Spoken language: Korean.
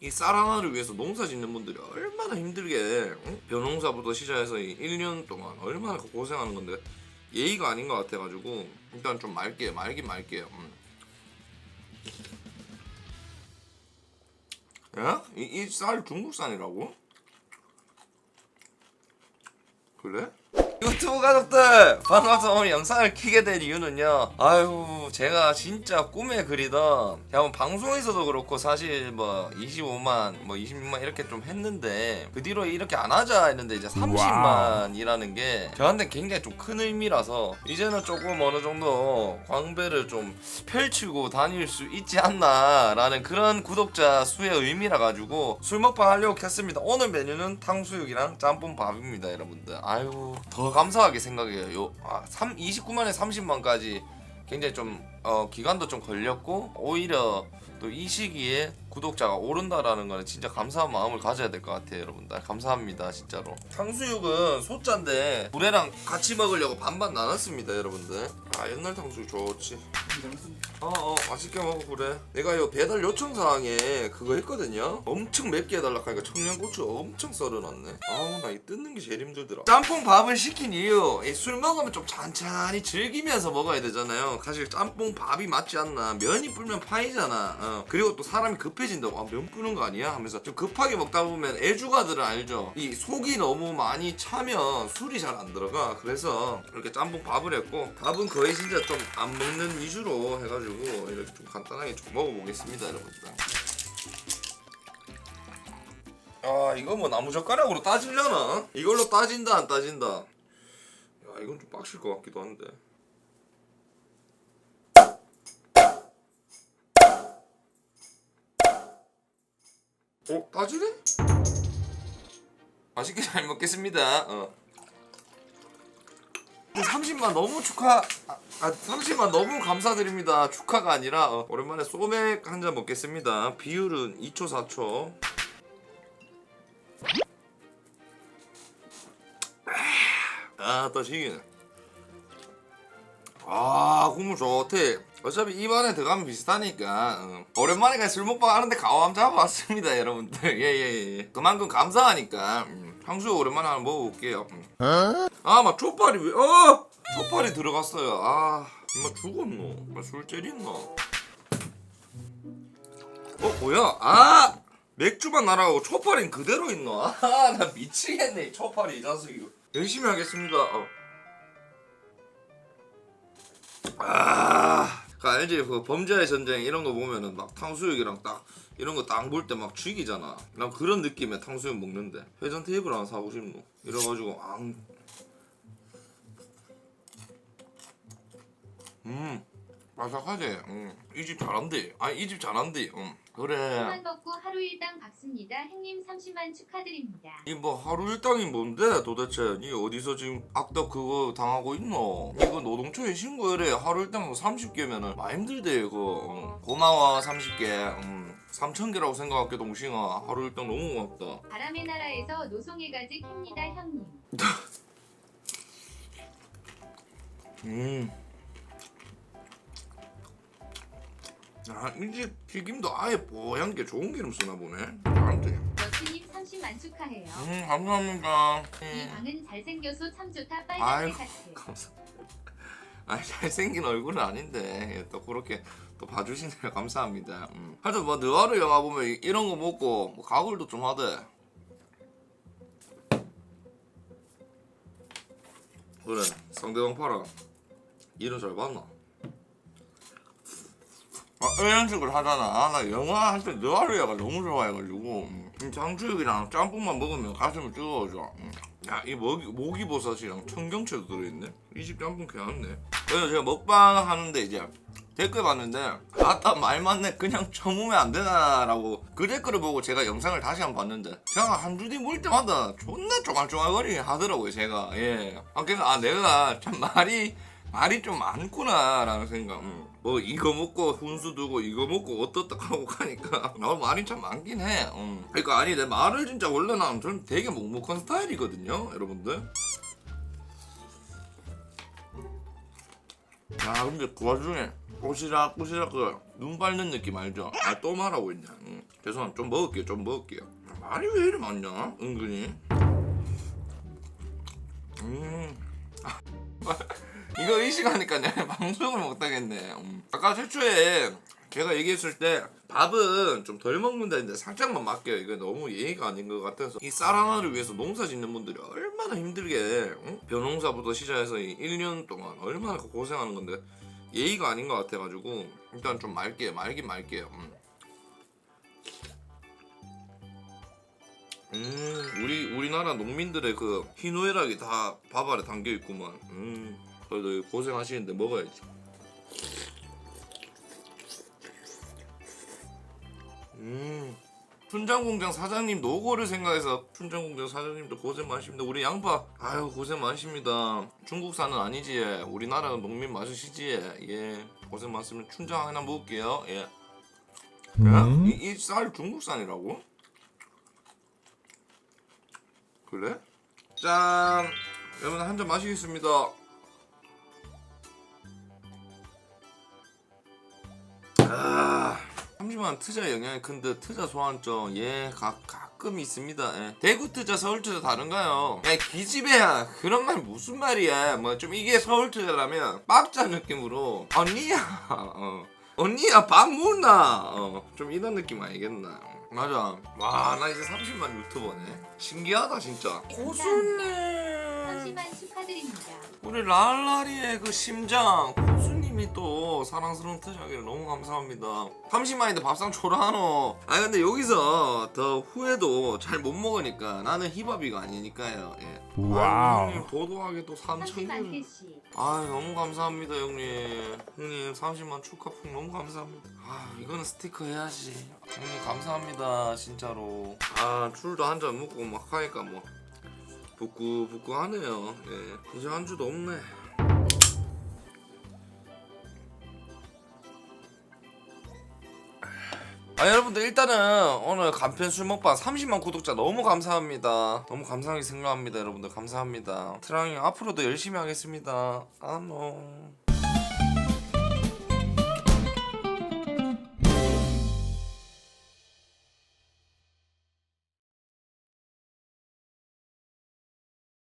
이 쌀 하나를 위해서 농사 짓는 분들이 얼마나 힘들게 응? 벼농사부터 시작해서 이 1년 동안 얼마나 고생하는 건데 예의가 아닌 것 같아가지고 일단 좀 맑게 말긴 말게요. 음. 야? 이쌀 중국산이라고? 그래? 유튜브 가족들 반갑습니다. 오늘 영상을 키게 된 이유는요. 아유 제가 진짜 꿈에 그리던 제가 뭐 방송에서도 그렇고 사실 뭐 25만 뭐 26만 이렇게 좀 했는데 그 뒤로 이렇게 안 하자 했는데 이제 30만이라는 게 저한테 굉장히 좀 큰 의미라서 이제는 조금 어느 정도 광배를 좀 펼치고 다닐 수 있지 않나 라는 그런 구독자 수의 의미라 가지고 술 먹방 하려고 켰습니다. 오늘 메뉴는 탕수육이랑 짬뽕밥입니다 여러분들. 아유 더 감사하게 생각해요. 요 아, 3, 29만에 30만까지 굉장히 좀 어, 기간도 좀 걸렸고 오히려 또 이 시기에 구독자가 오른다라는 거는 진짜 감사한 마음을 가져야 될 것 같아요 여러분들 감사합니다 진짜로. 탕수육은 소짜인데 물회랑 같이 먹으려고 반반 나눴습니다 여러분들. 아 옛날 탕수육 좋지. 어어 맛있게 먹어 그래. 내가 요 배달 요청 사항에 그거 했거든요. 엄청 맵게 해달라 하니까 청양고추 엄청 썰어놨네. 아우 나 이 뜯는 게 제일 힘들더라. 짬뽕 밥을 시킨 이유 이술 먹으면 좀 찬찬히 즐기면서 먹어야 되잖아요. 사실 짬뽕 밥이 맞지 않나. 면이 불면 파이잖아. 어. 그리고 또 사람이 급해진다고. 아, 면 뿌는 거 아니야? 하면서 좀 급하게 먹다 보면 애주가들은 알죠. 이 속이 너무 많이 차면 술이 잘 안 들어가. 그래서 이렇게 짬뽕 밥을 했고 밥은 거의 진짜 좀 안 먹는 위주로 해가지고 이렇게 좀 간단하게 좀 먹어보겠습니다 여러분들. 아 이거 뭐 나무젓가락으로 따지려나? 이걸로 따진다 안 따진다? 야 이건 좀 빡실 것 같기도 한데 어? 따지네? 맛있게 잘 먹겠습니다 어. 30만 너무 축하 아, 아 30만 너무 감사드립니다 축하가 아니라 어, 오랜만에 소맥 한 잔 먹겠습니다 비율은 2초 4초 아또 시기네 아 국물 좋대 어차피 입안에 들어가면 비슷하니까 어. 오랜만에 그냥 술 먹방 하는데 가오함 잡아왔습니다 여러분들. 예예 예. 그만큼 감사하니까. 음. 향수 오랜만에 한번 먹어볼게요. 음. 아막 족발이 왜 어! 족발이 들어갔어요. 아 엄마 죽었노. 엄마 술 째렸노. 어 뭐야? 아! 맥주만 날아가고 촛발은 그대로 있노? 아나 미치겠네 이 촛발이 이 자식이. 열심히 하겠습니다. 어. 아, 그 알지? 그 범죄의 전쟁 이런 거 보면은 막 탕수육이랑 딱 이런 거 딱 볼 때 막 죽이잖아. 난 그런 느낌의 탕수육 먹는데 회전 테이블 하나 사고 싶노. 이래가지고 앙. 음, 바삭하지. 음, 이집 잘한대. 아니 이 집 잘한대. 음, 그래. 만 먹고 하루 일당 박습니다. 행님 30만 축하드립니다. 이 뭐 하루 일당이 뭔데 도대체 니 어디서 지금 악덕 그거 당하고 있노 이거 노동초에 신고해래 하루 일당 30개면은 많이 힘들대 이거 응. 고마워 30개 음. 3,000개라고 생각할게 동싱아 하루 일당 너무 고맙다 바람의 나라에서 노송해가지 캡니다 형님. 음. 아, 이집 튀김도 아예 뽀얀 게 좋은 기름 쓰나 보네 여친님 30만 축하해요. 음 감사합니다 이 음. 방은 잘생겨서 참 좋다. 빨간색 같아. 감사. 아 잘생긴 얼굴은 아닌데 또 그렇게 또 봐주시니까 감사합니다. 음. 하여튼 뭐 느와르 영화 보면 이- 이런 거 먹고 뭐 가글도 좀 하대. 그래 상대방 팔아. 일은 잘 봤나? 아, 이런 식으로 하잖아. 아, 나 영화 할 때 느와르 영화 너무 좋아해가지고 음. 이 장수육이랑 짬뽕만 먹으면 가슴이 뜨거워져. 음. 야, 이 모기, 모기버섯이랑 청경채도 들어있네. 이 집 짬뽕 괜찮네. 그래서 제가 먹방 하는데 이제 댓글 봤는데 아따 말 맞네 그냥 처음으면 안 되나라고 그 댓글을 보고 제가 영상을 다시 한 번 봤는데 제가 한 주디 물 때마다 존나 쪼갈쪼갈거리게 하더라고요 제가 예 아, 그래서 아 내가 참 말이 말이 좀 많구나라는 생각 음. 뭐 이거 먹고 훈수 두고 이거 먹고 어떻다 하고 가니까 나 말이 참 많긴 해. 음. 그러니까 아니 내 말을 진짜 원래는 전 되게 묵묵한 스타일이거든요 여러분들. 아 근데 그 와중에 꼬시락 꼬시락 그눈 밟는 느낌 알죠? 아 또 말하고 있냐 응. 죄송합니다. 좀 먹을게요 좀 먹을게요. 아, 말이 왜 이리 많냐 은근히. 음. 아, 이거 이 시간이니까 내가 방송을 못하겠네 음. 아까 최초에 제가 얘기했을 때 밥은 좀 덜 먹는다 했는데 살짝만 맡겨요 이거 너무 예의가 아닌 것 같아서 이 쌀 하나를 위해서 농사 짓는 분들이 얼마나 힘들게 응? 벼농사부터 시작해서 이 1년 동안 얼마나 고생하는 건데 예의가 아닌 것 같아가지고 일단 좀 말게요 말긴 말게요 음. 음 우리 우리나라 농민들의 그 희노애락이 다 밥 아래 담겨 있구만 음 그래도 고생하시는데 먹어야지 음 춘장공장 사장님 노고를 생각해서 춘장공장 사장님도 고생 많으십니다 우리 양파 아유 고생 많으십니다 중국산은 아니지 우리나라 농민 맞으시지 예 고생 많습니다 춘장 하나 먹을게요 예 음? 이쌀 중국산이라고? 그래? 짠! 여러분 한 잔 마시겠습니다. 아, 잠시만 트자 영향이 큰데 트자 소환점 예 가, 가끔 있습니다. 예. 대구 트자 서울 트자 다른가요? 야 기집애야 그런 말 무슨 말이야? 뭐 좀 이게 서울 트자라면 빡자 느낌으로 언니야 어. 언니야 밥 먹나? 어, 좀 이런 느낌 아니겠나? 맞아. 와, 나 이제 30만 유튜버네. 신기하다 진짜. 고수님. 30만 축하드립니다. 우리 랄라리의 그 심장 고수님이 또 사랑스러운 트자기를 너무 감사합니다. 30만인데 밥상 초라하노 아 근데 여기서 더 후회도 잘 못 먹으니까 나는 힙합이가 아니니까요. 예. 아유, 와우. 형님 도도하게 또 3천 30만 개 캐시. 아 너무 감사합니다 형님. 형님 30만 축하풍 너무 감사합니다. 아 이거는 스티커 해야지. 형님 감사합니다 진짜로. 아 술도 한 잔 먹고 막 하니까 뭐 부끄부끄하네요. 예 이제 안주도 없네. 아 여러분들 일단은 오늘 간편 술 먹방 30만 구독자 너무 감사합니다. 너무 감사하게 생각합니다 여러분들. 감사합니다. 트랑이 앞으로도 열심히 하겠습니다. 안녕